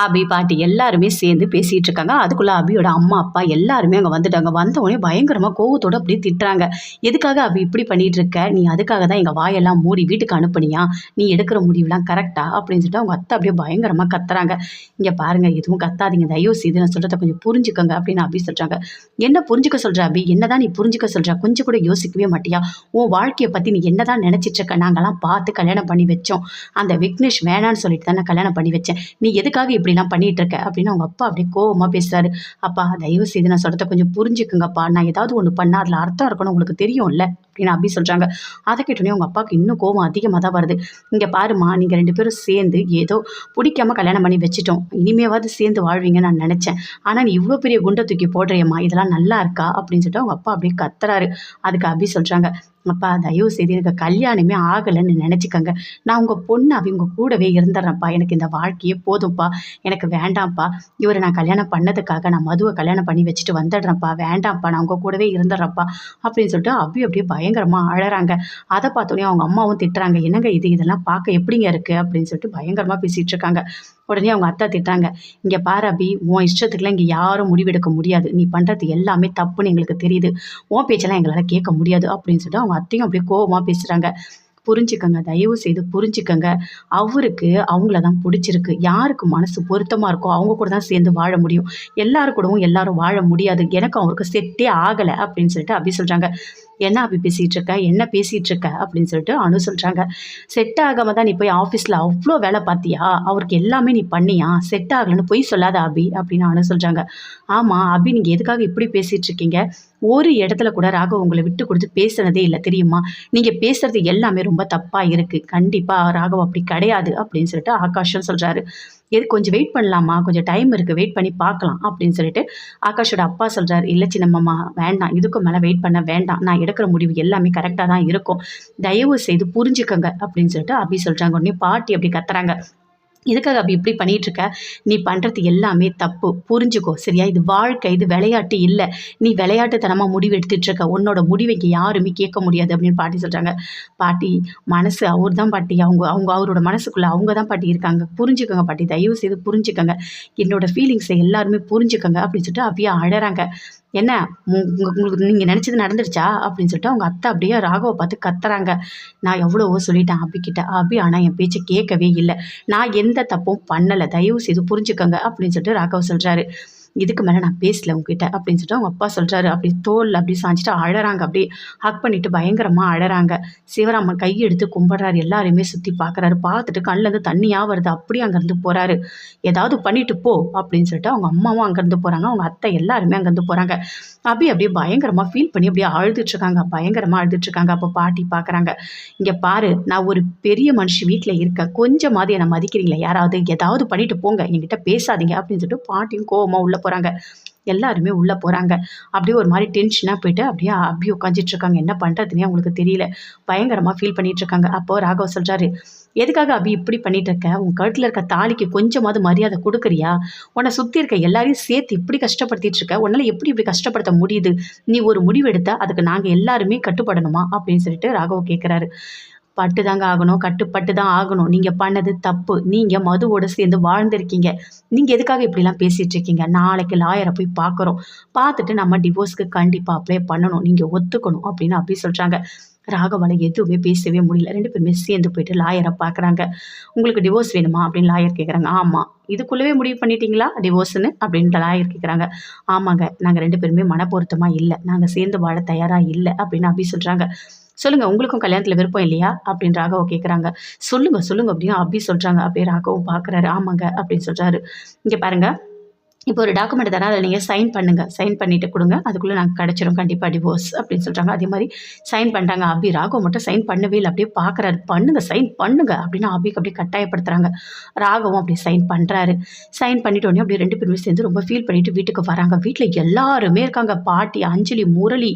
அபி பாட்டி எல்லாருமே சேர்ந்து பேசிகிட்டு இருக்காங்க. அதுக்குள்ளே அபியோட அம்மா அப்பா எல்லாருமே அங்கே வந்துட்டாங்க. வந்த உடனே பயங்கரமாக கோவத்தோடு அப்படியே திட்டுறாங்க. எதுக்காக அபி இப்படி பண்ணிகிட்டு இருக்க? நீ அதுக்காக தான் எங்கள் வாயெல்லாம் மூடி வீட்டுக்கு அனுப்புனியா? நீ எடுக்கிற முடிவுலாம் கரெக்டா அப்படின்னு சொல்லிட்டு அவங்க அத்தை அப்படியே பயங்கரமாக கத்துறாங்க. இங்கே பாருங்கள் எதுவும் கத்தாதீங்க. தயவு செய்து நான் சொல்கிறத கொஞ்சம் புரிஞ்சுக்கோங்க அப்படின்னு அபி சொல்கிறாங்க என்ன புரிஞ்சுக்க சொல்கிற அபி என்னதான் நீ புரிஞ்சுக்க சொல்கிற கொஞ்சம் கூட யோசிக்கவே மாட்டியா? உன் வாழ்க்கையை பற்றி நீ என்னதான் தான் நினச்சிட்ருக்க நாங்கள்லாம் பார்த்து கல்யாணம் பண்ணி வச்சோம். அந்த விக்னேஷ் வேணான்னு சொல்லிட்டு தான் நான் கல்யாணம் பண்ணி வச்சேன். நீ எதுக்காக இப்படிலாம் பண்ணிகிட்டு இருக்க அப்படின்னு அவங்க அப்பா அப்படியே கோவமாக பேசுறாரு. அப்பா தயவு செய்து நான் சொல்கிறத கொஞ்சம் புரிஞ்சுக்குங்கப்பா. நான் ஏதாவது ஒன்று பண்ணால் அதில் அர்த்தம் இருக்கணும் உங்களுக்கு தெரியும்ல? அப்படின்னு அப்படி சொல்கிறாங்க அதை கேட்டோன்னே அவங்க அப்பாவுக்கு இன்னும் கோவம் அதிகமாக தான் வருது. இங்கே பாருமா நீங்கள் ரெண்டு பேரும் சேர்ந்து ஏதோ பிடிக்காம கல்யாணம் பண்ணி வச்சுட்டோம். இனிமேவாவது சேர்ந்து வாழ்வீங்கன்னு நான் நினச்சேன். ஆனால் நீ இவ்வளோ பெரிய குண்டை தூக்கி போடுறியம்மா இதெல்லாம் நல்லா இருக்கா? அப்படின்னு சொல்லிட்டு அவங்க அப்பா அப்படியே கத்துறாரு. அதுக்கு அப்படி சொல்கிறாங்க அப்பா தயவு செய்து எனக்கு கல்யாணமே ஆகலைன்னு நினச்சிக்கோங்க. நான் உங்கள் பொண்ணு அவங்க கூடவே இருந்துடுறேன்ப்பா எனக்கு இந்த வாழ்க்கையே போதும்ப்பா. எனக்கு வேண்டாம்ப்பா. இவரை நான் கல்யாணம் பண்ணதுக்காக நான் மதுவை கல்யாணம் பண்ணி வச்சுட்டு வந்துடுறேன்ப்பா. வேண்டாம்ப்பா. நான் உங்கள் கூடவே இருந்துடுறேன்ப்பா அப்படின்னு சொல்லிட்டு அப்படி அப்படியே பயங்கரமாக அழகிறாங்க அதை பார்த்தோன்னே அவங்க அம்மாவும் திட்டுறாங்க. என்னங்க இது? இதெல்லாம் பார்க்க எப்படிங்க இருக்குது அப்படின்னு சொல்லிட்டு பயங்கரமாக பேசிகிட்டு இருக்காங்க. உடனே அவங்க அத்தை திட்டாங்க இங்கே பாரு அபி உன் இஷ்டத்துக்குலாம் இங்கே யாரும் முடிவெடுக்க முடியாது. நீ பண்ணுறது எல்லாமே தப்புன்னு எங்களுக்கு தெரியுது. உன் பேச்செல்லாம் எங்களால் கேட்க முடியாது. அப்படின்னு சொல்லிட்டு அவங்க அத்தையும் அப்படியே கோவமாக பேசுகிறாங்க புரிஞ்சுக்கங்க தயவு செய்து புரிஞ்சுக்கங்க. அவருக்கு அவங்கள தான் பிடிச்சிருக்கு. யாருக்கு மனசு பொருத்தமாக இருக்கோ அவங்க கூட தான் சேர்ந்து வாழ முடியும். எல்லாரு கூடவும் எல்லாரும் வாழ முடியாது. எனக்கு அவருக்கு செட்டே ஆகலை அப்படின்னு சொல்லிட்டு அப்படி சொல்கிறாங்க என்ன அப்படி பேசிகிட்டு இருக்க? என்ன பேசிகிட்டு இருக்க? அப்படின்னு சொல்லிட்டு அனு சொல்கிறாங்க செட் ஆகாம தான் நீ போய் ஆஃபீஸில் அவ்வளோ வேலை பார்த்தியா? அவருக்கு எல்லாமே நீ பண்ணியா? செட் ஆகலைன்னு பொய் சொல்லாத அபி அப்படின்னு அனு சொல்கிறாங்க ஆமாம் அபி நீங்கள் எதுக்காக இப்படி பேசிகிட்டு இருக்கீங்க? ஒரு இடத்துல கூட ராகவ் உங்களை விட்டு கொடுத்து பேசுனதே இல்லை தெரியுமா? நீங்கள் பேசுறது எல்லாமே ரொம்ப தப்பாக இருக்குது கண்டிப்பாக ராகவ் அப்படி கிடையாது அப்படின்னு சொல்லிட்டு ஆகாஷும் சொல்கிறாரு எது கொஞ்சம் வெயிட் பண்ணலாமா? கொஞ்சம் டைம் இருக்குது வெயிட் பண்ணி பார்க்கலாம் அப்படின்னு சொல்லிட்டு ஆகாஷோட அப்பா சொல்கிறார் இல்லை சின்னம்மா வேண்டாம். இதுக்கு மேலே வெயிட் பண்ண வேண்டாம். நான் எடுக்கிற முடிவு எல்லாமே கரெக்டாக தான் இருக்கும். தயவு செய்து புரிஞ்சுக்கங்க. அப்படின்னு சொல்லிட்டு அபி சொல்கிறாங்க உடனே பாட்டி அப்படி கத்துறாங்க. எதுக்காக அப்படி இப்படி பண்ணிகிட்ருக்க இருக்க நீ பண்ணுறது எல்லாமே தப்பு. புரிஞ்சுக்கோ சரியா? இது வாழ்க்கை இது விளையாட்டு இல்லை. நீ விளையாட்டுத்தனமாக முடிவு எடுத்துட்டு இருக்க உன்னோட முடிவை இங்கே யாருமே கேட்க முடியாது அப்படின்னு பாட்டி சொல்கிறாங்க பாட்டி மனசு அவர் தான் பாட்டி. அவங்க அவங்க அவரோட மனசுக்குள்ளே அவங்க தான் பாட்டி இருக்காங்க. புரிஞ்சுக்கோங்க பாட்டி. தயவு செய்து புரிஞ்சுக்கோங்க. என்னோட ஃபீலிங்ஸை எல்லாருமே புரிஞ்சுக்கோங்க அப்படின்னு சொல்லிட்டு அப்படியே அழகிறாங்க என்ன? உங்க- உங்களுக்கு நீங்கள் நினச்சது நடந்துருச்சா? அப்படின்னு சொல்லிட்டு அவங்க அத்தை அப்படியே ராகவை பார்த்து கத்துறாங்க. நான் எவ்வளவோ சொல்லிட்டேன் அபிக்கிட்ட. அபி ஆனால் என் பேச்சை கேட்கவே இல்லை. நான் எந்த தப்பும் பண்ணலை. தயவு செய்து புரிஞ்சுக்கோங்க அப்படின்னு சொல்லிட்டு ராகவ் சொல்கிறாரு இதுக்கு மேலே நான் பேசல உங்ககிட்ட அப்படின்னு சொல்லிட்டு அவங்க அப்பா சொல்கிறாரு அப்படி தோல் அப்படி சாஞ்சிட்டு அழறாங்க. அப்படியே ஹக் பண்ணிட்டு பயங்கரமாக அழறாங்க. சிவராமன் கையெடுத்து கும்பிட்றாரு. எல்லாருமே சுற்றி பார்க்குறாரு பார்த்துட்டு கண்ணிலேருந்து தண்ணியாக வருது. அப்படியே அங்கேருந்து போகிறாரு ஏதாவது பண்ணிட்டு போ அப்படின்னு சொல்லிட்டு அவங்க அம்மாவும் அங்கேருந்து போகிறாங்க அவங்க அத்தை எல்லாருமே அங்கேருந்து போகிறாங்க அபி அப்படியே பயங்கரமாக ஃபீல் பண்ணி அப்படியே அழுதுட்ருக்காங்க பயங்கரமாக அழுதுட்ருக்காங்க அப்போ பாட்டி பார்க்குறாங்க இங்கே பாரு நான் ஒரு பெரிய மனுஷன் வீட்டில் இருக்கேன். கொஞ்சமாவது என்னை மதிக்கிறீங்களா? யாராவது ஏதாவது பண்ணிட்டு போங்க. என்கிட்ட பேசாதீங்க அப்படின்னு சொல்லிட்டு பாட்டியும் கோவமாக உள்ளே போகிறாங்க எல்லாருமே உள்ளே போகிறாங்க அப்படியே ஒரு மாதிரி டென்ஷனாக போயிட்டு அப்படியே அப்படியே உட்காந்துட்டு இருக்காங்க என்ன பண்ணுறதுனே அவங்களுக்கு தெரியல. பயங்கரமாக ஃபீல் பண்ணிகிட்ருக்காங்க அப்போது அப்போ ராகவ் சொல்கிறாரு எதுக்காக அபி இப்படி பண்ணிட்டு இருக்க உன் கழுத்தில் இருக்க தாலிக்கு கொஞ்சமாவது மரியாதை கொடுக்குறியா? உன்னை சுற்றி இருக்க எல்லாரையும் சேர்த்து இப்படி கஷ்டப்படுத்திட்டு இருக்க உன்னால் எப்படி இப்படி கஷ்டப்படுத்த முடியுது? நீ ஒரு முடிவு எடுத்தா அதுக்கு நாங்கள் எல்லாருமே கட்டுப்படணுமா? அப்படின்னு சொல்லிட்டு ராகவ் கேட்குறாரு பட்டு தாங்க ஆகணும் கட்டுப்பட்டு தான் ஆகணும். நீங்கள் பண்ணது தப்பு. நீங்கள் மதுவோடு சேர்ந்து வாழ்ந்திருக்கீங்க. நீங்கள் எதுக்காக இப்படிலாம் பேசிகிட்டு இருக்கீங்க நாளைக்கு லாயரை போய் பார்க்குறோம் பார்த்துட்டு நம்ம டிவோர்ஸ்க்கு கண்டிப்பாக அப்ளை பண்ணணும். நீங்கள் ஒத்துக்கணும் அப்படின்னு அப்படி சொல்கிறாங்க ராகவால எதுவுமே பேசவே முடியல. ரெண்டு பேருமே சேர்ந்து போயிட்டு லாயரை பார்க்குறாங்க உங்களுக்கு டிவோர்ஸ் வேணுமா? அப்படின்னு லாயர் கேட்குறாங்க ஆமாம் இதுக்குள்ளவே முடிவு பண்ணிட்டீங்களா? டிவோர்ஸ்னு அப்படின்ட்டு லாயர் கேட்குறாங்க ஆமாங்க. நாங்கள் ரெண்டு பேருமே மனப்பொருத்தமாக இல்லை. நாங்கள் சேர்ந்து வாழ தயாராக இல்லை. அப்படின்னு அப்படி சொல்கிறாங்க சொல்லுங்கள் உங்களுக்கும் கல்யாணத்தில் விருப்பம் இல்லையா? அப்படின்னு ராகவ கேட்குறாங்க சொல்லுங்கள் சொல்லுங்கள் அப்படின்னு அப்படி சொல்கிறாங்க அப்படியே ராகவும் பார்க்குறாரு ஆமாங்க. அப்படின்னு சொல்கிறாரு இங்கே பாருங்கள் இப்போ ஒரு டாக்குமெண்ட் தரேன் அதில் நீங்கள் சைன் பண்ணுங்கள் சைன் பண்ணிவிட்டு கொடுங்க. அதுக்குள்ளே நாங்கள் கிடச்சிரும். கண்டிப்பாக டிவோர்ஸ் அப்படின்னு சொல்கிறாங்க அதே மாதிரி சைன் பண்ணிட்டாங்க. அபி ராகவ் மட்டும் சைன் பண்ணவே இல்லை. அப்படியே பார்க்குறாரு பண்ணுங்கள் சைன் பண்ணுங்கள் அப்படின்னு அபிக்கு அப்படியே கட்டாயப்படுத்துகிறாங்க ராகவும் அப்படி சைன் பண்ணுறாரு சைன் பண்ணிட்டு உடனே அப்படியே ரெண்டு பேருமே சேர்ந்து ரொம்ப ஃபீல் பண்ணிவிட்டு வீட்டுக்கு வராங்க. வீட்டில் எல்லாருமே இருக்காங்க. பாட்டி அஞ்சலி முரளி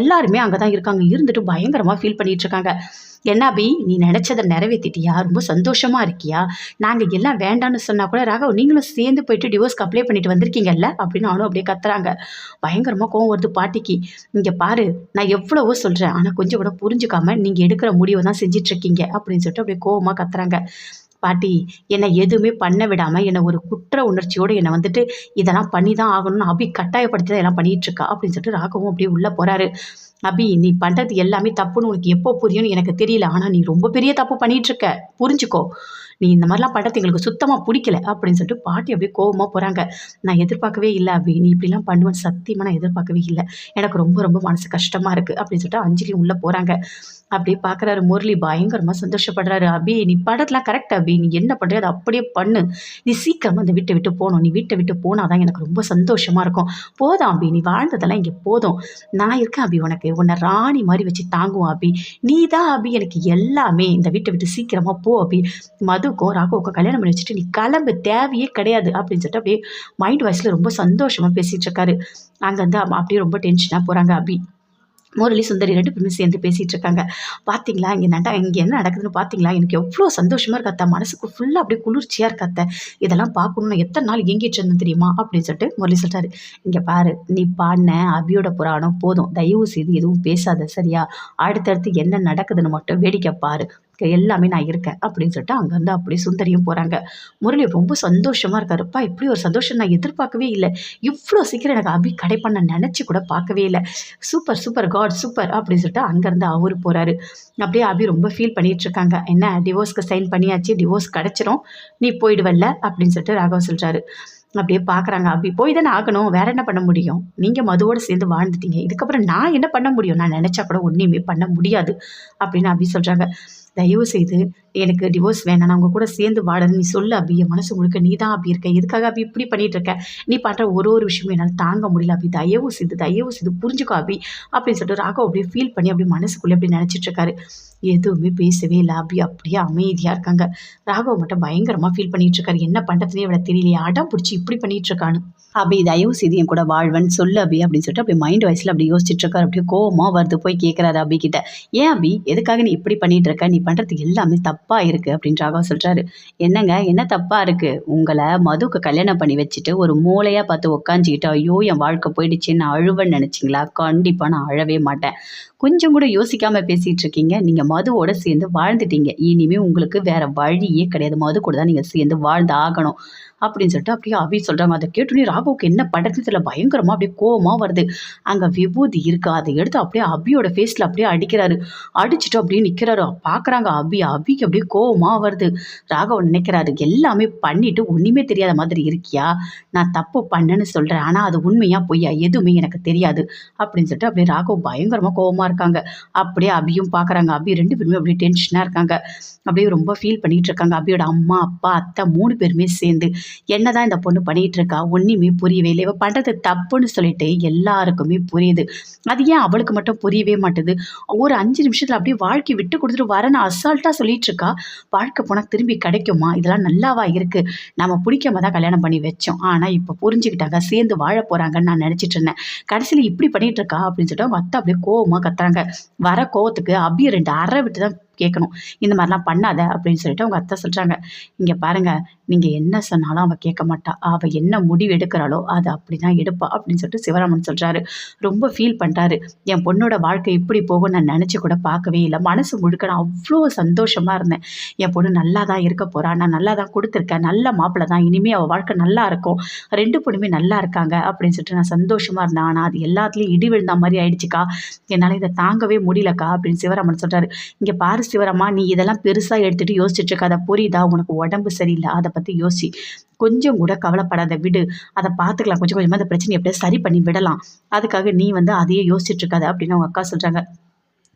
எல்லாருமே அங்கே தான் இருக்காங்க. இருந்துட்டு பயங்கரமாக ஃபீல் பண்ணிகிட்ருக்காங்க இருக்காங்க. என்ன அபி நீ நினச்சதை நிறைவேற்றிட்டியா ரொம்ப சந்தோஷமாக இருக்கியா? நாங்கள் எல்லாம் வேண்டான்னு சொன்னால் கூட ராகவ் நீங்களும் சேர்ந்து போயிட்டு டிவோர்ஸ்க்கு அப்ளை பண்ணிட்டு வந்திருக்கீங்கல்ல? அப்படின்னு அவனும் அப்படியே கத்துறாங்க. பயங்கரமாக கோவம் வருது பாட்டிக்கு. இங்கே பாரு நான் எவ்வளவோ சொல்கிறேன் ஆனால் கொஞ்சம் கூட புரிஞ்சுக்காம நீங்கள் எடுக்கிற முடிவை தான் செஞ்சிட்ருக்கீங்க அப்படின்னு சொல்லிட்டு அப்படியே கோவமாக கத்துறாங்க. பாட்டி என்னை எதுவுமே பண்ண விடாமல் என்னை ஒரு குற்ற உணர்ச்சியோடு என்னை வந்துட்டு இதெல்லாம் பண்ணி தான் ஆகணும்னு அபி கட்டாயப்படுத்தி தான் எல்லாம் பண்ணிட்டு இருக்கா அப்படின்னு சொல்லிட்டு ராகவும் அப்படியே உள்ளே போகிறாரு அபி நீ பண்ணுறது எல்லாமே தப்புன்னு உனக்கு எப்போ புரியும்னு எனக்கு தெரியல. ஆனால் நீ ரொம்ப பெரிய தப்பு பண்ணிகிட்ருக்க புரிஞ்சுக்கோ. நீ இந்த மாதிரிலாம் பண்ணுறது எங்களுக்கு சுத்தமாக பிடிக்கல அப்படின்னு சொல்லிட்டு பாட்டி அப்படியே கோபமாக போகிறாங்க நான் எதிர்பார்க்கவே இல்லை அபி. நீ இப்படிலாம் பண்ணுவேன் சத்தியமாக நான் எதிர்பார்க்கவே இல்லை. எனக்கு ரொம்ப ரொம்ப மனசு கஷ்டமாக இருக்குது அப்படின்னு சொல்லிட்டு அஞ்சலி உள்ளே போகிறாங்க அப்படியே பார்க்குறாரு முரளி பயங்கரமாக சந்தோஷப்படுறாரு. அபி நீ படத்தெலாம் கரெக்ட் அபி. நீ என்ன பண்ணுறியோ அதை அப்படியே பண்ணு. நீ சீக்கிரமாக அந்த வீட்டை விட்டு போகணும். நீ வீட்டை விட்டு போனால் தான் எனக்கு ரொம்ப சந்தோஷமாக இருக்கும். போதும் அபி நீ வாழ்ந்ததெல்லாம் இங்கே போதும். நான் இருக்கேன் அபி உனக்கு. உன்னை ராணி மாதிரி வச்சு தாங்குவோம் அபி. நீ தான் அபி எனக்கு எல்லாமே. இந்த வீட்டை விட்டு சீக்கிரமாக போ அபி. மதுக்கும் ராகுவுக்கும் கல்யாணம் பண்ணி வச்சுட்டு நீ கிளம்பு. தேவையே கிடையாது அப்படின்னு சொல்லிட்டு அப்படியே மைண்ட் வாய்ஸில் ரொம்ப சந்தோஷமாக பேசிகிட்டு இருக்காரு. அங்கேருந்து அப்படியே ரொம்ப டென்ஷனாக போகிறாங்க அபி. முரளி சுந்தரி ரெண்டு பேருமே சேர்ந்து பேசிகிட்டு இருக்காங்க பார்த்தீங்களா இங்கே நண்டா இங்கே என்ன நடக்குதுன்னு பார்த்தீங்களா எனக்கு எவ்வளோ சந்தோஷமாக இருக்காத்த மனசுக்கு ஃபுல்லாக அப்படியே குளிர்ச்சியாக இருக்காத்த இதெல்லாம் பார்க்கணுன்னு எத்தனை நாள் எங்கிட்டு இருந்தேன் தெரியுமா? அப்படின்னு சொல்லிட்டு முரளி சொல்கிறாரு இங்கே பாரு நீ பாடின அபியோட புராணம் போதும். தயவு செய்து எதுவும் பேசாத சரியா? அடுத்தடுத்து என்ன நடக்குதுன்னு மட்டும் வேடிக்கை பாரு. எல்லாமே நான் இருக்கேன் அப்படின்னு சொல்லிட்டு அங்கேருந்து அப்படியே சுந்தரியும் போகிறாங்க முரளி ரொம்ப சந்தோஷமாக இருக்காருப்பா இப்படி ஒரு சந்தோஷம் நான் எதிர்பார்க்கவே இல்லை. இவ்வளோ சீக்கிரம் எனக்கு அபி கடை பண்ண நினச்சி கூட பார்க்கவே இல்லை. சூப்பர் சூப்பர் காட் சூப்பர் அப்படின்னு சொல்லிட்டு அங்கேருந்து அவர் போகிறாரு அப்படியே அபி ரொம்ப ஃபீல் பண்ணிகிட்ருக்காங்க என்ன டிவோர்ஸ்க்கு சைன் பண்ணியாச்சு? டிவோர்ஸ் கிடச்சிரும். நீ போயிடுவல்ல? அப்படின்னு சொல்லிட்டு ராகவ் சொல்கிறாரு அப்படியே பார்க்குறாங்க அப்படி போய் தானே ஆகணும். வேற என்ன பண்ண முடியும்? நீங்கள் மதுவோடு சேர்ந்து வாழ்ந்துட்டீங்க. இதுக்கப்புறம் நான் என்ன பண்ண முடியும்? நான் நினச்சா கூட ஒன்றையுமே பண்ண முடியாது அப்படின்னு அபி சொல்கிறாங்க தயவு செய்து எனக்கு டிவோர்ஸ் வேணாம் நான் உங்க கூட சேர்ந்து வாழன்னு நீ சொல்லு அபி என் மனசு முழுக்க நீ தான் அப்படி இருக்க. எதுக்காக அபி இப்படி பண்ணிட்டு இருக்க? நீ பண்ணுற ஒரு ஒரு விஷயமும் என்னால் தாங்க முடியல அபி. தயவு செய்து தயவு செய்து புரிஞ்சுக்கோ அபி. அப்படின்னு சொல்லிட்டு ராகவ் அப்படியே ஃபீல் பண்ணி அப்படி மனசுக்குள்ளே அப்படி நினச்சிட்டு இருக்காரு. எதுவுமே பேசவே இல்லை அபி. அப்படியே அமைதியாக இருக்காங்க. ராகவ் மட்டும் பயங்கரமாக ஃபீல் பண்ணிட்டு இருக்காரு. என்ன பண்ணுறதுனே இவ்வளோ தெரியலையே. அடம் பிடிச்சி இப்படி பண்ணிட்டு இருக்கான்னு. அபி தயவு செய்து என் கூட வாழ்வன் சொல்லு அபி அப்படின்னு சொல்லிட்டு அப்படி மைண்ட் வாய்ஸில் அப்படி யோசிச்சுட்டு இருக்காரு. அப்படியே கோவமாக வருது போய் கேட்குறாரு அபி கிட்ட. ஏன் அபி எதுக்காக நீ இப்படி பண்ணிட்டு இருக்க? நீ பண்ணுறது எல்லாமே தப்பாக இருக்குது அப்படின்றாக சொல்கிறாரு என்னங்க என்ன தப்பாக இருக்குது உங்களை மதுக்கு கல்யாணம் பண்ணி வச்சுட்டு ஒரு மூளையாக பார்த்து உக்காஞ்சிக்கிட்டு ஐயோ என் வாழ்க்கை போயிடுச்சுன்னு நான் அழுவேன்னு நினச்சிங்களா? கண்டிப்பாக நான் அழவே மாட்டேன். கொஞ்சம் கூட யோசிக்காமல் பேசிகிட்டு இருக்கீங்க. நீங்கள் மதுவோட சேர்ந்து வாழ்ந்துட்டீங்க. இனிமேல் உங்களுக்கு வேறு வழியே கிடையாது. மது கூட தான் நீங்கள் சேர்ந்து வாழ்ந்து ஆகணும் அப்படின்னு சொல்லிட்டு அப்படியே அபி சொல்கிறாங்க அதை கேட்டுனே ராகுவுக்கு என்ன படத்துல பயங்கரமாக அப்படியே கோவமாக வருது. அங்கே விபூதி இருக்கு அதை எடுத்து அப்படியே அபியோட ஃபேஸில் அப்படியே அடிக்கிறாரு. அடிச்சுட்டு அப்படியே நிற்கிறாரு பார்க்குறாங்க அபி. அபிக்கு அப்படியே கோவமாக வருது. ராகவன் நினைக்கிறாரு எல்லாமே பண்ணிட்டு ஒன்றுமே தெரியாத மாதிரி இருக்கியா? நான் தப்பு பண்ணேன்னு சொல்கிறேன் ஆனால் அது உண்மையாக பொய்யா? எதுவுமே எனக்கு தெரியாது. அப்படின்னு சொல்லிட்டு அப்படியே ராகவ் பயங்கரமாக கோவமாக இருக்காங்க. அப்படியே அபியும் பார்க்குறாங்க அபி ரெண்டு பேருமே அப்படியே டென்ஷனாக இருக்காங்க. அப்படியே ரொம்ப ஃபீல் பண்ணிகிட்டு இருக்காங்க. அபியோட அம்மா அப்பா அத்தை மூணு பேருமே சேர்ந்து என்னதான் இந்த பொண்ணு பண்ணிட்டு இருக்கா ஒன்றுமே புரியவே இல்லை. இவள் பண்ணுறது தப்புன்னு சொல்லிட்டு எல்லாருக்குமே புரியுது. அது ஏன் அவளுக்கு மட்டும் புரியவே மாட்டுது? ஒரு அஞ்சு நிமிஷத்தில் அப்படியே வாழ்க்கை விட்டு கொடுத்துட்டு வரேன்னு அசால்ட்டாக சொல்லிட்டு இருக்கா வாழ்க்கை போனால் திரும்பி கிடைக்குமா? இதெல்லாம் நல்லாவா இருக்கு? நம்ம பிடிக்காம தான் கல்யாணம் பண்ணி வச்சோம். ஆனால் இப்போ புரிஞ்சுக்கிட்டாங்க. சேர்ந்து வாழ போகிறாங்கன்னு நான் நினச்சிட்டு இருந்தேன். கடைசியில் இப்படி பண்ணிட்டு இருக்கா அப்படின்னு சொல்லிட்டு மற்ற அப்படியே கோவமாக கத்துறாங்க. வர கோவத்துக்கு அப்படியே ரெண்டு அரை விட்டு தான் கேட்கணும். இந்த மாதிரிலாம் பண்ணாத அப்படின்னு சொல்லிட்டு அவங்க அத்தை சொல்கிறாங்க இங்கே பாருங்கள் நீங்கள் என்ன சொன்னாலும் அவள் கேட்க மாட்டா. அவள் என்ன முடிவு எடுக்கிறாளோ அதை அப்படி தான் எடுப்பா அப்படின்னு சொல்லிட்டு சிவராமன் சொல்கிறாரு ரொம்ப ஃபீல் பண்ணுறாரு என் பொண்ணோட வாழ்க்கை இப்படி போகும் நான் நினச்சி கூட பார்க்கவே இல்லை. மனசு முழுக்க நான் அவ்வளோ சந்தோஷமாக இருந்தேன். என் பொண்ணு நல்லா தான் இருக்க போகிறா நான் நல்லா தான் கொடுத்துருக்கேன். நல்ல மாப்பிள்ளை தான் இனிமேல் அவள் வாழ்க்கை நல்லா இருக்கும். ரெண்டு பொண்ணுமே நல்லா இருக்காங்க அப்படின்னு சொல்லிட்டு நான் சந்தோஷமாக இருந்தேன். ஆனால் அது எல்லாத்துலேயும் இடி விழுந்த மாதிரி ஆயிடுச்சுக்கா. என்னால் இதை தாங்கவே முடியலக்கா அப்படின்னு சிவராமன் சொல்கிறாரு இங்கே பாரு சிவராமா நீ இதெல்லாம் பெருசாக எடுத்துகிட்டு யோசிச்சுட்டு இருக்காத புரியுதா? உனக்கு உடம்பு சரியில்லை அதை பற்றி யோசி. கொஞ்சம் கூட கவலைப்படாத விடு. அதை பார்த்துக்கலாம் கொஞ்சம் கொஞ்சமாக அந்த பிரச்சனையை எப்படியா சரி பண்ணி விடலாம். அதுக்காக நீ வந்து அதையே யோசிச்சுட்டு இருக்காத அப்படின்னு அவங்க அக்கா சொல்கிறாங்க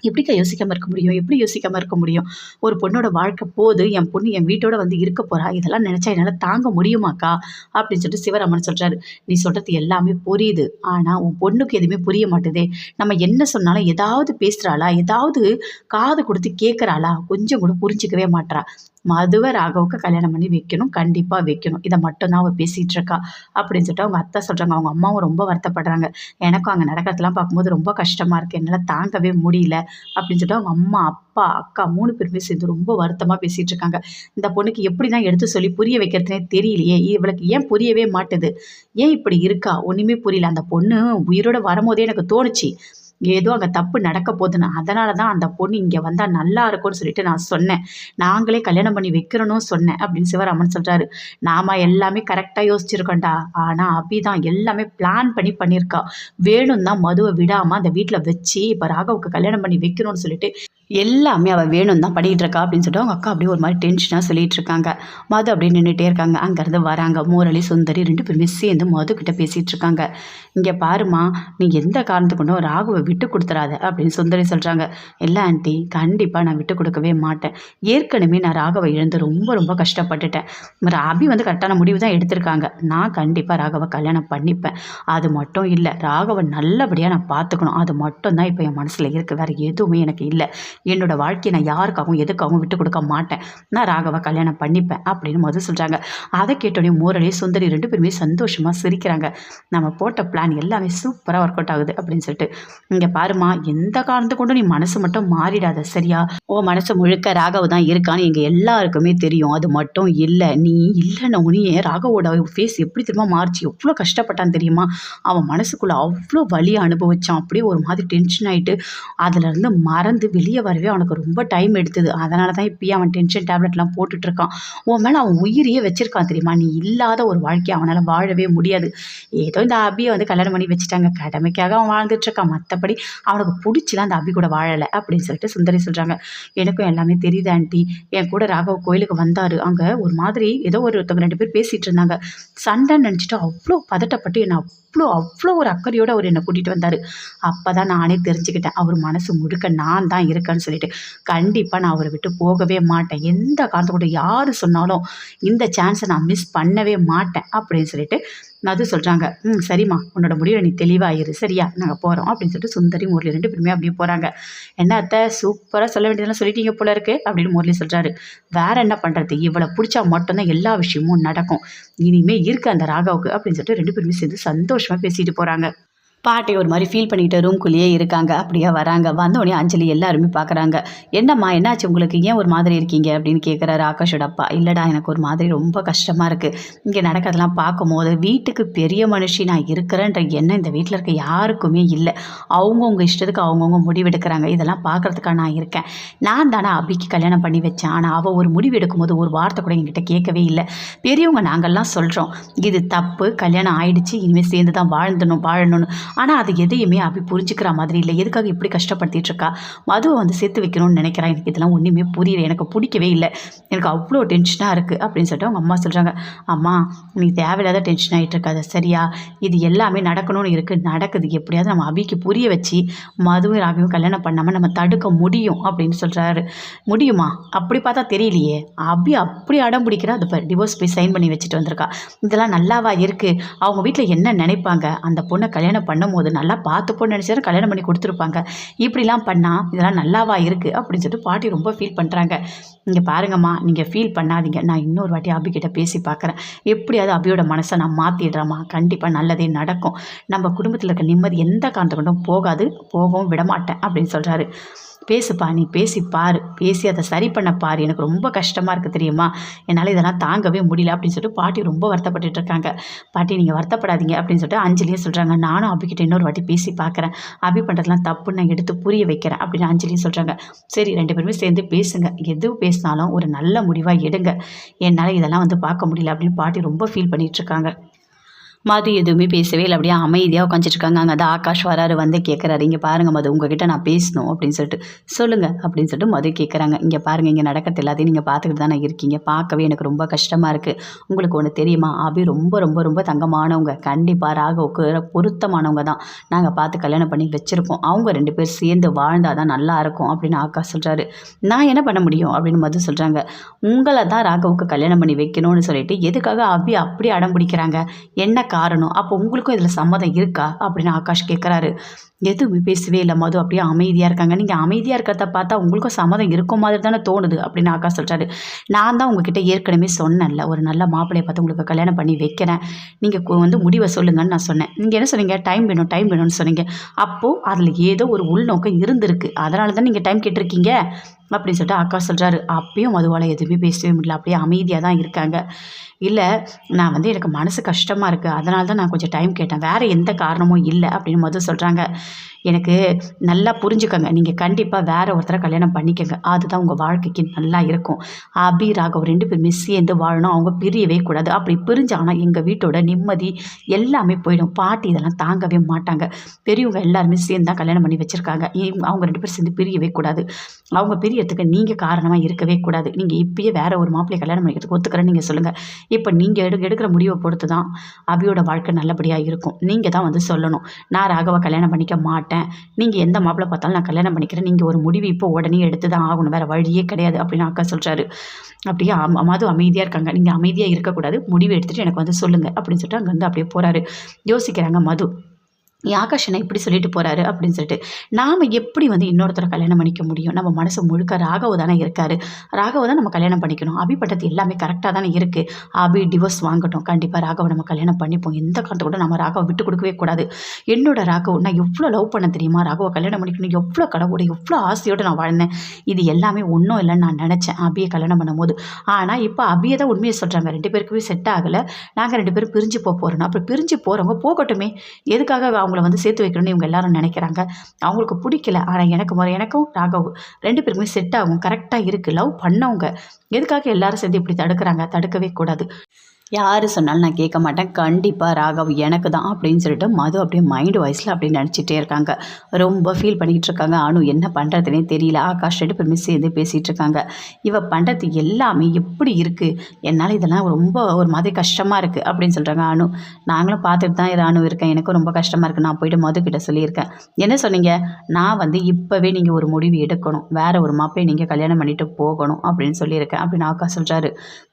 எப்படிக்கா யோசிக்காமல் இருக்க முடியும்? எப்படி யோசிக்காமல் இருக்க முடியும்? ஒரு பொண்ணோட வாழ்க்கை போது என் பொண்ணு என் வீட்டோட வந்து இருக்க போகிறா இதெல்லாம் நினச்சா என்னால் தாங்க முடியுமாக்கா? அப்படின்னு சொல்லிட்டு சிவராமன் சொல்கிறாரு நீ சொல்கிறது எல்லாமே புரியுது. ஆனால் உன் பொண்ணுக்கு எதுவுமே புரிய மாட்டுதே. நம்ம என்ன சொன்னாலும் ஏதாவது பேசுகிறாளா ஏதாவது காது கொடுத்து கேட்குறாளா கொஞ்சம் கூட புரிஞ்சிக்கவே மாட்றா. மதுவை ராகவுக்கு கல்யாணம் பண்ணி வைக்கணும் கண்டிப்பாக வைக்கணும். இதை மட்டும்தான் அவள் பேசிகிட்டு இருக்கா. அப்படின்னு சொல்லிட்டு அவங்க அத்தை சொல்கிறாங்க அவங்க அம்மாவும் ரொம்ப வருத்தப்படுறாங்க. எனக்கும் அங்கே நடக்கிறதெல்லாம் பார்க்கும்போது ரொம்ப கஷ்டமாக இருக்குது என்னால் தாங்கவே முடியல அப்படின்னு சொல்லிட்டு அவங்க அம்மா அப்பா அக்கா மூணு பேருமே சேர்ந்து ரொம்ப வருத்தமாக பேசிகிட்டு இருக்காங்க. இந்த பொண்ணுக்கு எப்படி தான் எடுத்து சொல்லி புரிய வைக்கிறதுனே தெரியலையே. இவளுக்கு ஏன் புரியவே மாட்டுது? ஏன் இப்படி இருக்கா? ஒன்றுமே புரியல. அந்த பொண்ணு உயிரோட வரும்போதே எனக்கு தோணுச்சு. ஏதோ அங்கே தப்பு நடக்க போகுதுன்னு. அதனால தான் அந்த பொண்ணு இங்கே வந்தால் நல்லா இருக்கும்னு சொல்லிட்டு நான் சொன்னேன். நாங்களே கல்யாணம் பண்ணி வைக்கிறனும் சொன்னேன் அப்படின்னு சிவராமன் சொல்கிறாரு நாம எல்லாமே கரெக்டாக யோசிச்சிருக்கோண்டா ஆனால் அபி தான் எல்லாமே பிளான் பண்ணி பண்ணியிருக்கா வேணும் தான் மதுவை விடாமல் அந்த வீட்டில் வச்சு இப்போ ராகவுக்கு கல்யாணம் பண்ணி வைக்கணும்னு சொல்லிட்டு எல்லாமே அவள் வேணும் தான் பண்ணிகிட்டு இருக்கா அப்படின்னு சொல்லிட்டு அவங்க அக்கா அப்படியே ஒரு மாதிரி டென்ஷனாக சொல்லிகிட்டு இருக்காங்க. மது அப்படியே நின்றுட்டே இருக்காங்க. அங்கேருந்து வராங்க. முரளி சுந்தரி ரெண்டு பேருமே சேர்ந்து மது கிட்ட பேசிகிட்டு இருக்காங்க. இங்கே பாருமா நீ எந்த காரணத்து கொண்டும் ராகுவை விட்டு கொடுத்துறாத அப்படின்னு சுந்தரி சொல்கிறாங்க இல்லை ஆண்டி கண்டிப்பாக நான் விட்டு கொடுக்கவே மாட்டேன். ஏற்கனவே நான் ராகவை இழந்து ரொம்ப ரொம்ப கஷ்டப்பட்டுட்டேன். ராபி அபி வந்து கரெக்டான முடிவு தான் எடுத்திருக்காங்க. நான் கண்டிப்பாக ராகவை கல்யாணம் பண்ணிப்பேன். அது மட்டும் இல்லை ராகவை நல்லபடியாக நான் பார்த்துக்கணும் அது மட்டும் தான் இப்போ என் மனசில் இருக்குது வேறு எதுவுமே எனக்கு இல்லை. என்னோட வாழ்க்கையை நான் யாருக்காகவும் எதுக்காகவும் விட்டு கொடுக்க மாட்டேன். நான் ராகவை கல்யாணம் பண்ணிப்பேன் அப்படின்னு மது சொல்கிறாங்க அதை கேட்டோடனே முரளி சுந்தரி ரெண்டு பேருமே சந்தோஷமாக சிரிக்கிறாங்க. நம்ம போட்ட பிளான் எல்லாமே சூப்பராக ஒர்க் அவுட் ஆகுது அப்படின்னு சொல்லிட்டு. இங்கே பாருமா எந்த காரணத்தை கொண்டும் நீ மனசு மட்டும் மாறிடாத சரியா? ஓ மனசு முழுக்க ராகவ தான் இருக்கான்னு எங்கள் எல்லாருக்குமே தெரியும். அது மட்டும் இல்லை நீ இல்லைன்னு உனியே ராகவோட ஃபேஸ் எப்படி திரும்ப மாறிச்சு? எவ்வளோ கஷ்டப்பட்டான் தெரியுமா? அவன் மனசுக்குள்ளே அவ்வளோ வழியை அனுபவிச்சான். அப்படியே ஒரு மாதிரி டென்ஷன் ஆகிட்டு அதுலேருந்து மறந்து வெளியே வரவே அவனுக்கு ரொம்ப டைம் எடுத்தது. அதனால தான் இப்போயே அவன் டென்ஷன் டேப்லெட்லாம் போட்டுட்ருக்கான் உன் மேலே அவன் உயிரியே வச்சிருக்கான் தெரியுமா? நீ இல்லாத ஒரு வாழ்க்கையை அவனால் வாழவே முடியாது. ஏதோ இந்த அபியை வந்து கல்யாணம் பண்ணி வச்சுட்டாங்க. கடமைக்காக அவன் வாழ்ந்துட்டுருக்கான். மற்றபடி அவனுக்கு பிடிச்சிலாம் அந்த அபி கூட வாழலை அப்படின்னு சொல்லிட்டு சுந்தரி சொல்கிறாங்க எனக்கும் எல்லாமே தெரியுது ஆண்டி என் கூட ராகவ் கோயிலுக்கு வந்தார். அங்கே ஒரு மாதிரி ஏதோ ஒருத்தவங்க ரெண்டு பேர் பேசிகிட்டு இருந்தாங்க. சண்டைன்னு நினச்சிட்டு அவ்வளோ பதட்டப்பட்டு என்னை அவ்வளோ அவ்வளோ ஒரு அக்கறையோடு அவர் என்னை கூட்டிகிட்டு வந்தார். அப்போ தான் நானே தெரிஞ்சுக்கிட்டேன். அவர் மனசு முழுக்க நான் தான் இருக்கேன்னு சொல்லிட்டு. கண்டிப்பாக நான் அவரை விட்டு போகவே மாட்டேன். எந்த காரணத்தை கூட யார் சொன்னாலும் இந்த சான்ஸை நான் மிஸ் பண்ணவே மாட்டேன் அப்படின்னு சொல்லிட்டு நது சொல்கிறாங்க ம் சரிம்மா. உன்னோட முடிவில் நீ தெளிவாயிரு சரியா? நாங்கள் போகிறோம் அப்படின்னு சொல்லிட்டு சுந்தரி முரளி ரெண்டு பேருமே அப்படியே போகிறாங்க என்ன அத்தை? சூப்பராக சொல்ல வேண்டியதெல்லாம் சொல்லிட்டீங்க போல இருக்கு. அப்படின்னு முரளி சொல்கிறாரு வேற என்ன பண்ணுறது இவளை பிடிச்சா மட்டும்தான் எல்லா விஷயமும் நடக்கும். இனிமேல் இருக்கு அந்த ராகாவுக்கு. அப்படின்னு சொல்லிட்டு ரெண்டு பேருமே சேர்ந்து சந்தோஷமாக பேசிட்டு போகிறாங்க பாட்டி ஒரு மாதிரி ஃபீல் பண்ணிட்டு ரூம்குள்ளேயே இருக்காங்க. அப்படியே வராங்க. வந்தோடனே அஞ்சலி எல்லாருமே பார்க்குறாங்க. என்னம்மா என்னாச்சு உங்களுக்கு? ஏன் ஒரு மாதிரி இருக்கீங்க? அப்படின்னு கேட்குறாரு ஆகாஷோட அப்பா. இல்லைடா எனக்கு ஒரு மாதிரி ரொம்ப கஷ்டமாக இருக்குது இங்கே நடக்கிறதெல்லாம் பார்க்கும்போது வீட்டுக்கு பெரிய மனுஷி நான் இருக்கிறேன்ற எண்ணம் இந்த வீட்டில் இருக்க யாருக்குமே இல்லை. அவங்கவுங்க இஷ்டத்துக்கு அவங்கவுங்க முடிவெடுக்கிறாங்க. இதெல்லாம் பார்க்குறதுக்காக நான் இருக்கேன். நான் தானே அபிக்கு கல்யாணம் பண்ணி வச்சேன். ஆனால் அவள் ஒரு முடிவு எடுக்கும்போது ஒரு வார்த்தை கூட என்கிட்ட கேட்கவே இல்லை. பெரியவங்க நாங்கள்லாம் சொல்கிறோம் இது தப்பு. கல்யாணம் ஆயிடுச்சு. இனிமேல் சேர்ந்து தான் வாழ்ந்தணும் வாழணும்னு. ஆனால் அது எதையுமே அபி புரிஞ்சுக்கிற மாதிரி இல்லை. எதுக்காக இப்படி கஷ்டப்படுத்திட்டு இருக்கா மதுவை வந்து சேர்த்து வைக்கணும்னு நினைக்கிறேன் எனக்கு இதெல்லாம் ஒன்றுமே புரியல. எனக்கு பிடிக்கவே இல்லை. எனக்கு அவ்வளோ டென்ஷனாக இருக்குது அப்படின்னு சொல்லிட்டு அவங்க அம்மா சொல்கிறாங்க அம்மா நீ தேவையில்லாத டென்ஷன் ஆகிட்டு இருக்காத. சரியா? இது எல்லாமே நடக்கணும்னு இருக்குது நடக்குது. எப்படியாவது நம்ம அபிக்கு புரிய வச்சு மதுவும் ராபியும் கல்யாணம் பண்ணாமல் நம்ம தடுக்க முடியும் அப்படின்னு சொல்கிறாரு முடியுமா? அப்படி பார்த்தா தெரியலையே. அபி அப்படி அடம் பிடிக்கிறா. அது டிவோர்ஸ் போய் சைன் பண்ணி வச்சுட்டு வந்திருக்கா. இதெல்லாம் நல்லாவா இருக்குது அவங்க வீட்டில் என்ன நினைப்பாங்க? அந்த பொண்ணை கல்யாணம் பண்ணும்போது நல்லா பார்த்துப்போன்னு நினச்சாரு கல்யாணம் பண்ணி கொடுத்துருப்பாங்க. இப்படிலாம் பண்ணால் இதெல்லாம் நல்லாவா இருக்குது அப்படின்னு சொல்லிட்டு பாட்டி ரொம்ப ஃபீல் பண்ணுறாங்க இங்கே பாருங்கம்மா நீங்கள் ஃபீல் பண்ணாதீங்க. நான் இன்னொரு வாட்டி அபிக்கிட்ட பேசி பார்க்குறேன். எப்படியாவது அபியோட மனசை நான் மாற்றிடுறேம்மா கண்டிப்பாக நல்லதே நடக்கும். நம்ம குடும்பத்தில் இருக்க நிம்மதி எந்த காரணத்தை கொண்டும் போகாது. போகவும் விடமாட்டேன் அப்படின்னு சொல்கிறாரு பேசுப்பா நீ பேசி பார். பேசி அதை சரி பண்ண பார். எனக்கு ரொம்ப கஷ்டமாக இருக்குது தெரியுமா? என்னால் இதெல்லாம் தாங்கவே முடியல அப்படின்னு சொல்லிட்டு பாட்டி ரொம்ப வருத்தப்பட்டுட்டு இருக்காங்க. பாட்டி நீங்கள் வருத்தப்படாதீங்க அப்படின்னு சொல்லிட்டு அஞ்சலியும் சொல்கிறாங்க நானும் அபிக்கிட்ட இன்னொரு வாட்டி பேசி பார்க்குறேன் அபி பண்ணுறதுலாம் தப்புன்னு நான் எடுத்து புரிய வைக்கிறேன் அப்படின்னு அஞ்சலியும் சொல்கிறாங்க சரி ரெண்டு பேருமே சேர்ந்து பேசுங்க. எது பேசினாலும் ஒரு நல்ல முடிவாக எடுங்க. என்னால் இதெல்லாம் வந்து பார்க்க முடியல அப்படின்னு பாட்டி ரொம்ப ஃபீல் பண்ணிகிட்டு இருக்காங்க. மது எதுவுமே பேசவே இல்லை. அப்படியே அமைதியாக உட்காந்துட்டு இருக்காங்க அங்கே தான் ஆகாஷ் வராரு வந்து கேட்குறாரு இங்கே பாருங்கள் மது உங்ககிட்ட நான் பேசணும் அப்படின்னு சொல்லிட்டு. சொல்லுங்கள் அப்படின்னு சொல்லிட்டு மது கேட்குறாங்க இங்கே பாருங்கள் இங்கே நடக்கிறது எல்லாத்தையும் நீங்கள் பார்த்துக்கிட்டு தானே இருக்கீங்க. பார்க்கவே எனக்கு ரொம்ப கஷ்டமாக இருக்குது உங்களுக்கு ஒன்று தெரியுமா? அபி ரொம்ப ரொம்ப ரொம்ப தங்கமானவங்க. கண்டிப்பாக ராகவுக்கு பொருத்தமானவங்க தான். நாங்கள் பார்த்து கல்யாணம் பண்ணி வச்சுருக்கோம் அவங்க ரெண்டு பேர் சேர்ந்து வாழ்ந்தால் தான் நல்லா இருக்கும் அப்படின்னு ஆகாஷ் சொல்கிறாரு நான் என்ன பண்ண முடியும்? அப்படின்னு மது சொல்கிறாங்க உங்களை தான் ராகவுக்கு கல்யாணம் பண்ணி வைக்கணும்னு சொல்லிட்டு எதுக்காக அபி அப்படி அடம் பிடிக்கிறாங்க? என்ன காரணம். அப்போ உங்களுக்கும் இதில் சம்மதம் இருக்கா? அப்படின்னு ஆகாஷ் கேட்குறாரு எதுவுமே பேசவே இல்லை மது. அப்படியே அமைதியாக இருக்காங்க. நீங்கள் அமைதியாக இருக்கிறத பார்த்தா உங்களுக்கும் சம்மதம் இருக்கும் மாதிரி தானே தோணுது அப்படின்னு ஆகாஷ் சொல்கிறாரு நான் தான் உங்ககிட்ட ஏற்கனவே சொன்னேன்ல ஒரு நல்ல மாப்பிள்ளையை பார்த்து உங்களுக்கு கல்யாணம் பண்ணி வைக்கிறேன். நீங்கள் வந்து முடிவை சொல்லுங்கன்னு நான் சொன்னேன். நீங்கள் என்ன சொன்னீங்க? டைம் வேணும் டைம் வேணும்னு சொன்னீங்க. அப்போது அதில் ஏதோ ஒரு உள்நோக்கம் இருந்திருக்கு. அதனால தான் நீங்கள் டைம் கேட்டிருக்கீங்க? அப்படின்னு சொல்லிட்டு அக்கா சொல்கிறாரு அப்பயும் மதுவால் எதுவுமே பேசவே முடியல. அப்படியே அமைதியாக தான் இருக்காங்க. இல்லை நான் வந்து எனக்கு மனசு கஷ்டமாக இருக்குது அதனால தான் நான் கொஞ்சம் டைம் கேட்டேன். வேறு எந்த காரணமும் இல்லை அப்படின்னு மது சொல்கிறாங்க எனக்கு நல்லா புரிஞ்சுக்கங்க. நீங்கள் கண்டிப்பாக வேற ஒருத்தரை கல்யாணம் பண்ணிக்கங்க. அதுதான் உங்கள் வாழ்க்கைக்கு நல்லா இருக்கும். அபி ராகவ் ரெண்டு பேருமே சேர்ந்து வாழணும். அவங்க பிரியவே கூடாது. அப்படி பிரிஞ்சாங்கன்னா எங்கள் வீட்டோட நிம்மதி எல்லாமே போயிடும். பாட்டி இதெல்லாம் தாங்கவே மாட்டாங்க. பெரியவங்க எல்லாருமே சேர்ந்து தான் கல்யாணம் பண்ணி வச்சுருக்காங்க. அவங்க ரெண்டு பேரும் சேர்ந்து பிரியவே கூடாது. அவங்க பிரியறதுக்கு நீங்கள் காரணமாக இருக்கவே கூடாது. நீங்கள் இப்பயே வேற ஒரு மாப்பிள்ளையை கல்யாணம் பண்ணிக்கிறதுக்கு ஒத்துக்கிறேன்னு நீங்கள் சொல்லுங்கள் இப்போ நீங்கள் எடு எடுக்கிற முடிவை பொறுத்து தான் அபியோட வாழ்க்கை நல்லபடியாக இருக்கும். நீங்கள் தான் வந்து சொல்லணும். நான் ராகவை கல்யாணம் பண்ணிக்க மாட்டேன். நீங்கள் எந்த மாப்பிள்ளை பார்த்தாலும் நான் கல்யாணம் பண்ணிக்கிறேன். நீங்கள் ஒரு முடிவு இப்போ உடனே எடுத்து தான் ஆகணும். வேறு வழியே கிடையாது அப்படின்னு அக்கா சொல்கிறாரு அப்படியே அம்மாவது மது அமைதியாக இருக்காங்க. நீங்கள் அமைதியாக இருக்கக்கூடாது. முடிவு எடுத்துகிட்டு எனக்கு வந்து சொல்லுங்கள் அப்படின்னு சொல்லிட்டு அங்கேருந்து அப்படியே போகிறாரு யோசிக்கிறாங்க மது. ஆகாஷ் என்ன இப்படி சொல்லிட்டு போகிறாரு அப்படின்னு சொல்லிட்டு. நாம் எப்படி வந்து இன்னொருத்தரை கல்யாணம் பண்ணிக்க முடியும்? நம்ம மனசு முழுக்க ராகவ தானே இருக்காரு. ராகவ தான் நம்ம கல்யாணம் பண்ணிக்கணும். அபிப்பட்டது எல்லாமே கரெக்டாக தானே இருக்குது அபி டிவோர்ஸ் வாங்கட்டும். கண்டிப்பாக ராகவ நம்ம கல்யாணம் பண்ணிப்போம். எந்த காலத்தை கூட நம்ம ராகவை விட்டு கொடுக்கவே கூடாது. என்னோட ராகவ் நான் எவ்வளோ லவ் பண்ண தெரியுமா? ராகவை கல்யாணம் பண்ணிக்கணும். எவ்வளோ கடவுட எவ்வளோ ஆசையோடு நான் வாழ்ந்தேன். இது எல்லாமே ஒன்றும் இல்லைன்னு நான் நினச்சேன். அபியை கல்யாணம் பண்ணும்போது. ஆனால் இப்போ அபியை தான் உண்மையை சொல்கிறாங்க ரெண்டு பேருக்குமே செட் ஆகலை. நாங்கள் ரெண்டு பேரும் பிரிஞ்சு போக போகிறோம் அப்புறம் பிரிஞ்சு போகிறவங்க போகட்டுமே. எதுக்காக அவங்கள வந்து சேர்த்து வைக்கணும்னு இவங்க எல்லாரும் நினைக்கிறாங்க. அவங்களுக்கு பிடிக்கல. ஆனால் எனக்கு முறை எனக்கும் ராகவ் ரெண்டு பேருக்குமே செட் ஆகும். கரெக்டாக இருக்குது லவ் பண்ணவங்க. எதுக்காக எல்லாரும் சேர்ந்து இப்படி தடுக்கிறாங்க? தடுக்கவே கூடாது. யார் சொன்னாலும் நான் கேட்க மாட்டேன். கண்டிப்பாக ராகவ் எனக்கு தான் அப்படின்னு சொல்லிட்டு மது அப்படியே மைண்டு வாய்ஸில் அப்படியே நினச்சிட்டே இருக்காங்க. ரொம்ப ஃபீல் பண்ணிக்கிட்டு இருக்காங்க. அனு என்ன பண்ணுறதுனே தெரியல. ஆகாஷ் ரெண்டு பேருமே சேர்ந்து பேசிகிட்டு இருக்காங்க. இவ பண்ணுறது எல்லாமே எப்படி இருக்குது என்னால் இதெல்லாம் ரொம்ப ஒரு மாதிரி கஷ்டமாக இருக்குது அப்படின்னு சொல்கிறாங்க அனு. நாங்களும் பார்த்துட்டு தான் இது அனு இருக்கேன். எனக்கும் ரொம்ப கஷ்டமாக இருக்குது நான் போயிட்டு மதுக்கிட்ட சொல்லியிருக்கேன். என்ன சொன்னீங்க? நான் வந்து இப்போவே நீங்கள் ஒரு முடிவு எடுக்கணும். வேறு ஒரு மாப்பிளை நீங்கள் கல்யாணம் பண்ணிவிட்டு போகணும் அப்படின்னு சொல்லியிருக்கேன். அப்படின்னு ஆகாஷ் சொல்கிறாரு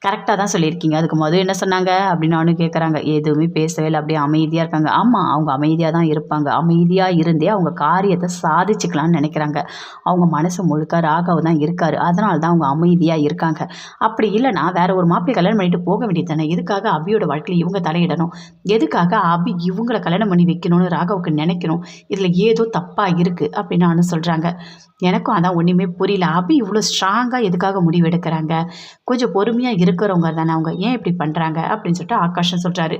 கரெக்டாக தான் சொல்லியிருக்கீங்க. அதுக்கு மது என்ன சொன்னாங்க அப்படின்னு அவனு கேட்குறாங்க எதுவுமே பேசவே இல்லை. அப்படியே அமைதியாக இருக்காங்க. ஆமாம் அவங்க அமைதியாக தான் இருப்பாங்க. அமைதியாக இருந்தே அவங்க காரியத்தை சாதிச்சுக்கலாம்னு நினைக்கிறாங்க. அவங்க மனசு முழுக்க ராகவ் தான் இருக்கார். அதனால தான் அவங்க அமைதியாக இருக்காங்க. அப்படி இல்லைனா வேற ஒரு மாப்பிள்ளை கல்யாணம் பண்ணிட்டு போக வேண்டியது தானே. எதுக்காக அபியோட வாழ்க்கையில் இவங்க தலையிடணும்? எதுக்காக அபி இவங்களை கல்யாணம் பண்ணி வைக்கணும்னு ராகவுக்கு நினைக்கணும்? இதில் ஏதோ தப்பாக இருக்குது அப்படின்னு அனு சொல்கிறாங்க எனக்கும் அதான் ஒன்றுமே புரியல. அபி இவ்வளோ ஸ்ட்ராங்காக எதுக்காக முடிவு எடுக்கிறாங்க கொஞ்சம் பொறுமையாக இருக்கிறவங்க தானே அவங்க. ஏன் இப்படி பண்ணுறாங்க அப்படின்னு சொல்லிட்டு ஆகாஷம் சொல்கிறாரு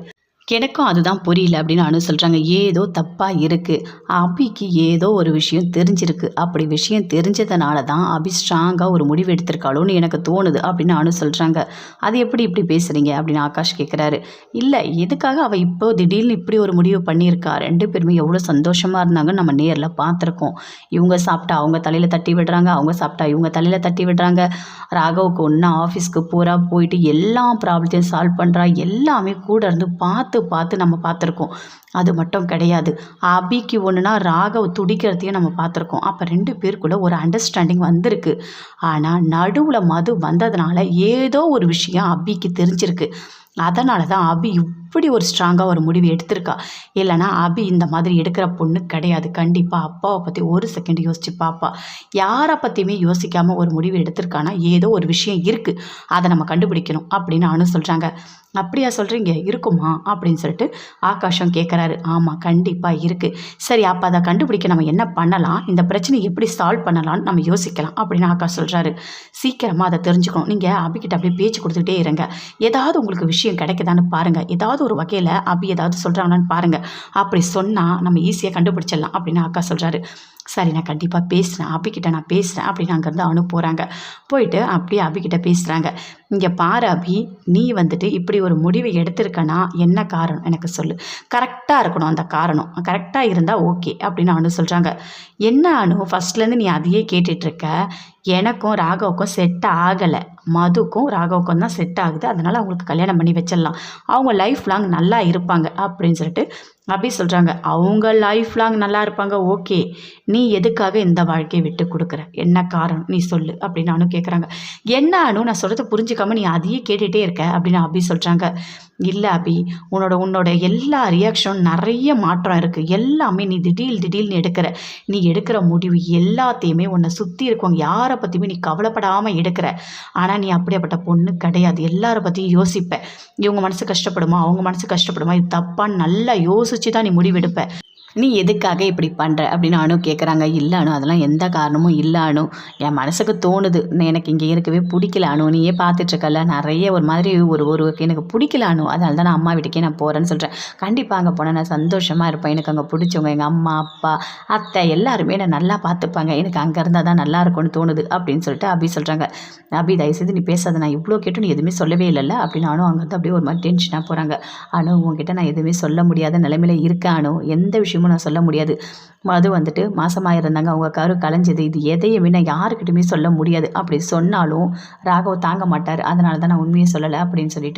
எனக்கும் அதுதான் புரியல அப்படின்னு அனு சொல்கிறாங்க ஏதோ தப்பாக இருக்குது அபிக்கு ஏதோ ஒரு விஷயம் தெரிஞ்சிருக்கு. அப்படி விஷயம் தெரிஞ்சதுனால தான் அபி ஸ்ட்ராங்காக ஒரு முடிவு எடுத்திருக்காளோன்னு எனக்கு தோணுது அப்படின்னு அனு சொல்கிறாங்க அது எப்படி இப்படி பேசுகிறீங்க அப்படின்னு ஆகாஷ் கேட்குறாரு இல்லை எதுக்காக அவள் இப்போ திடீர்னு இப்படி ஒரு முடிவு பண்ணியிருக்கா? ரெண்டு பேருமே எவ்வளோ சந்தோஷமாக இருந்தாங்கன்னு நம்ம நேரில் பார்த்துருக்கோம். இவங்க சாப்பிட்டா அவங்க தலையில் தட்டி விடுறாங்க அவங்க சாப்பிட்டா இவங்க தலையில் தட்டி விடுறாங்க. ராகவுக்கு ஒன்றா ஆஃபீஸ்க்கு பூரா போயிட்டு எல்லா ப்ராப்ளத்தையும் சால்வ் பண்ணுறா எல்லாமே கூட இருந்து பார்த்து பார்த்து பார்த்து நம்ம பார்த்துருக்கோம். அது மட்டும் கிடையாது. அபிக்கு ஒன்றுனா ராகவ் துடிக்கிறதையும் நம்ம பார்த்துருக்கோம். அப்போ ரெண்டு பேருக்குள்ள ஒரு அண்டர்ஸ்டாண்டிங் வந்திருக்கு. ஆனால் நடுவில் மது வந்ததுனால ஏதோ ஒரு விஷயம் அபிக்கு தெரிஞ்சிருக்கு. அதனால தான் அபி இப்படி ஒரு ஸ்ட்ராங்காக ஒரு முடிவு எடுத்திருக்கா. இல்லைனா அபி இந்த மாதிரி எடுக்கிற பொண்ணு கிடையாது. கண்டிப்பாக அப்பாவை பற்றி ஒரு செகண்ட் யோசிச்சு பாப்பா. யாரை பற்றியுமே யோசிக்காமல் ஒரு முடிவு எடுத்திருக்கானா? ஏதோ ஒரு விஷயம் இருக்குது அதை நம்ம கண்டுபிடிக்கணும் அப்படின்னு அனு சொல்கிறாங்க அப்படியா சொல்கிறீங்க இருக்குமா? அப்படின்னு சொல்லிட்டு ஆகாஷம் கேட்குறாரு ஆமாம் கண்டிப்பாக இருக்குது சரி அப்போ அதை கண்டுபிடிக்க நம்ம என்ன பண்ணலாம்? இந்த பிரச்சனையை எப்படி சால்வ் பண்ணலாம்னு நம்ம யோசிக்கலாம் அப்படின்னு ஆகாஷ் சொல்கிறாரு சீக்கிரமாக அதை தெரிஞ்சுக்கணும். நீங்கள் அபிக்கிட்ட அப்படியே பேச்சு கொடுத்துக்கிட்டே இருங்க. ஏதாவது உங்களுக்கு விஷயம் கிடைக்குதான்னு பாருங்கள் ஏதாவது ஒரு வகையில் அபி ஏதாவது சொல்கிறாங்களான்னு பாருங்கள் அப்படி சொன்னால் நம்ம ஈஸியாக கண்டுபிடிச்சிடலாம் அப்படின்னு அக்கா சொல்கிறாரு சரி நான் கண்டிப்பாக பேசுகிறேன் அபிக்கிட்ட நான் பேசுகிறேன் அப்படின்னு அங்கேருந்து அவனு போகிறாங்க போயிட்டு அப்படியே அபிக்கிட்ட பேசுகிறாங்க இங்கே பாரு அபி நீ வந்துட்டு இப்படி ஒரு முடிவை எடுத்திருக்கனா? என்ன காரணம்? எனக்கு சொல்லு. கரெக்டாக இருக்கணும் அந்த காரணம். கரெக்டாக இருந்தால் ஓகே அப்படின்னு அவனு சொல்கிறாங்க என்ன அனு? ஃபஸ்ட்லேருந்து நீ அதையே கேட்டுட்ருக்க எனக்கும் ராகவுக்கும் செட் ஆகலை. மதுக்கும் ராகவுக்கும் தான் செட் ஆகுது. அதனால் அவங்களுக்கு கல்யாணம் பண்ணி வச்சிடலாம். அவங்க லைஃப் லாங் நல்லா இருப்பாங்க அப்படின்னு சொல்லிட்டு அப்படி சொல்கிறாங்க அவங்க லைஃப் லாங் நல்லா இருப்பாங்க. ஓகே நீ எதுக்காக இந்த வாழ்க்கையை விட்டு கொடுக்குற? என்ன காரணம்? நீ சொல்லு அப்படின்னு அனு கேட்குறாங்க என்ன அனு நான் சொல்கிறத புரிஞ்சுக்காம நீ அதையே கேட்டுகிட்டே இருக்க அப்படின்னு அபி சொல்கிறாங்க இல்லை அபி உன்னோட உன்னோட எல்லா ரியாக்ஷனும் நிறைய மாற்றம் இருக்குது எல்லாமே நீ திடீர் திடீர்னு எடுக்கிற. நீ எடுக்கிற முடிவு எல்லாத்தையுமே உன்னை சுற்றி இருக்கவங்க யாரை பற்றியுமே நீ கவலைப்படாமல் எடுக்கிற. ஆனால் நீ அப்படியாப்பட்ட பொண்ணு கிடையாது. எல்லாரை பற்றியும் யோசிப்ப. இவங்க மனசு கஷ்டப்படுமா? அவங்க மனசு கஷ்டப்படுமா? இது தப்பான்னு நல்லா யோசிச்சு தான் நீ முடிவெடுப்ப. நீ எதுக்காக இப்படி பண்ணுற அப்படின்னு அணு கேட்குறாங்க இல்லை அணு அதெல்லாம் எந்த காரணமும் இல்லை அனு. என் மனசுக்கு தோணுது. எனக்கு இங்கே இருக்கவே பிடிக்கல அணு நீயே பார்த்துட்ருக்கல நிறைய ஒரு மாதிரி ஒரு ஒரு எனக்கு பிடிக்கல அணு அதனால தான் நான் அம்மா வீட்டுக்கே நான் போகிறேன்னு சொல்கிறேன் கண்டிப்பாக அங்கே போனால் நான் சந்தோஷமாக இருப்பேன். எனக்கு அங்கே பிடிச்சவங்க எங்கள் அம்மா அப்பா அத்தை எல்லாருமே என்னை நல்லா பார்த்துப்பாங்க எனக்கு அங்கே இருந்தால் தான் நல்லா இருக்கும்னு தோணுது அப்படின்னு சொல்லிட்டு அபி சொல்கிறாங்க அபி தயவுசெய்து நீ பேசாத. நான் இவ்வளோ கேட்டு நீ எதுவுமே சொல்லவே இல்லைல்ல. அப்படின்னு அணு அங்கேருந்து அப்படியே ஒரு மாதிரி டென்ஷனாக போகிறாங்க அனு உங்ககிட்ட நான் எதுவுமே சொல்ல முடியாத நிலைமையில இருக்கேன் எந்த எந்த விஷயமும் நான் சொல்ல முடியாது. மது வந்துட்டு மாசமாக இருந்தாங்க அவங்க கரு கலைஞ்சது. இது எதையுமே நான் யாருக்கிட்டையுமே சொல்ல முடியாது. அப்படி சொன்னாலும் ராகவ் தாங்க மாட்டார். அதனால தான் நான் உண்மையை சொல்லலை அப்படின்னு சொல்லிட்டு.